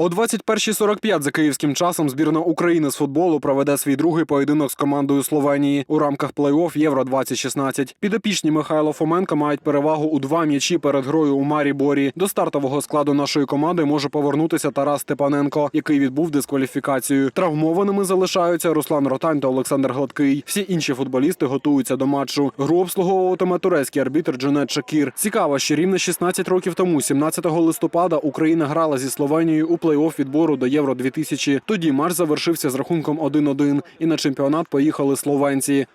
О 21.45 за київським часом збірна України з футболу проведе свій другий поєдинок з командою Словенії у рамках плей-офф Євро 2016 Підопічні Михайло Фоменко мають перевагу у два м'ячі перед грою у Марі Борі. До стартового складу нашої команди може повернутися Тарас Степаненко, який відбув дискваліфікацію. Травмованими залишаються Руслан Ротань та Олександр Гладкий. Всі інші футболісти готуються до матчу. Гру обслуговуватиме турецький арбітр Джанет Шакір. Цікаво, що рівно 16 років тому, 17 листопада, Україна грала зі Словенією у плей-офф відбору до Євро 2000 Тоді матч завершився з рахунком 1-1, і на чемпіонат поїхали словенці.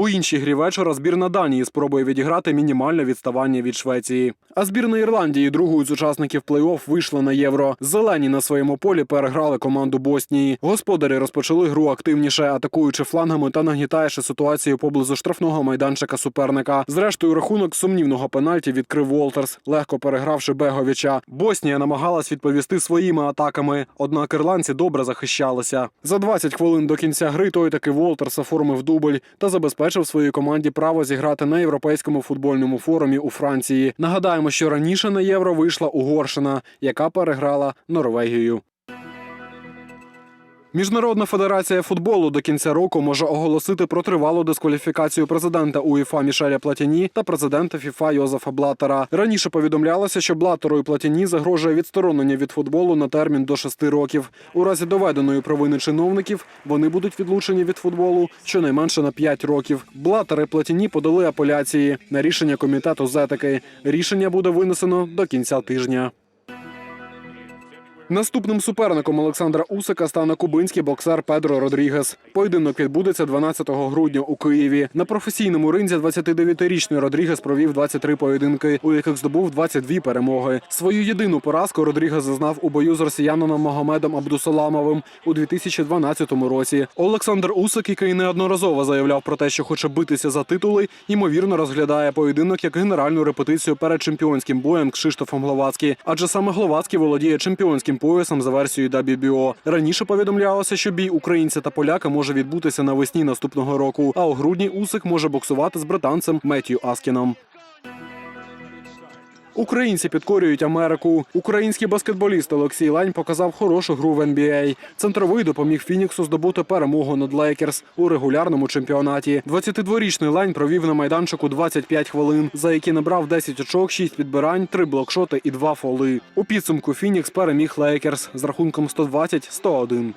У іншій грі вечора збірна Данії спробує відіграти мінімальне відставання від Швеції. А збірна Ірландії, другою з учасників плей-офф, вийшла на євро. Зелені на своєму полі переграли команду Боснії. Господарі розпочали гру активніше, атакуючи флангами та нагнітаючи ситуацію поблизу штрафного майданчика суперника. Зрештою, рахунок сумнівного пенальті відкрив Волтерс, легко перегравши Беговича. Боснія намагалась відповісти своїми атаками, однак ірландці добре захищалися. За 20 хвилин до кінця гри той таки Волтерс оформив дубль та забезпечив своїй команді право зіграти на європейському футбольному форумі у Франції. Нагадаємо, що раніше на євро вийшла Угорщина, яка переграла Норвегію. Міжнародна федерація футболу до кінця року може оголосити про тривалу дискваліфікацію президента УЄФА Мішеля Платіні та президента ФІФА Йозефа Блатера. Раніше повідомлялося, що Блатеру і Платіні загрожує відсторонення від футболу на термін до шести років. У разі доведеної провини чиновників вони будуть відлучені від футболу щонайменше на 5 років. Блатер і Платіні подали апеляції на рішення комітету з етики. Рішення буде винесено до кінця тижня. Наступним суперником Олександра Усика стане кубинський боксер Педро Родрігес. Поєдинок відбудеться 12 грудня у Києві. На професійному ринзі 29-річний Родрігес провів 23 поєдинки, у яких здобув 22 перемоги. Свою єдину поразку Родрігес зазнав у бою з росіянином Магомедом Абдусаламовим у 2012 році. Олександр Усик, який неодноразово заявляв про те, що хоче битися за титули, ймовірно розглядає поєдинок як генеральну репетицію перед чемпіонським боєм Кшиштофом Гловацький. Адже саме Гловацький володіє чемпіонським поясом за версією WBO. Раніше повідомлялося, що бій українця та поляка може відбутися навесні наступного року. А у грудні Усик може боксувати з британцем Меттію Аскіном. Українці підкорюють Америку. Український баскетболіст Олексій Лань показав хорошу гру в NBA. Центровий допоміг Фініксу здобути перемогу над Лейкерс у регулярному чемпіонаті. 22-річний Лань провів на майданчику 25 хвилин, за які набрав 10 очок, 6 підбирань, 3 блокшоти і 2 фоли. У підсумку Фінікс переміг Лейкерс з рахунком 120-101.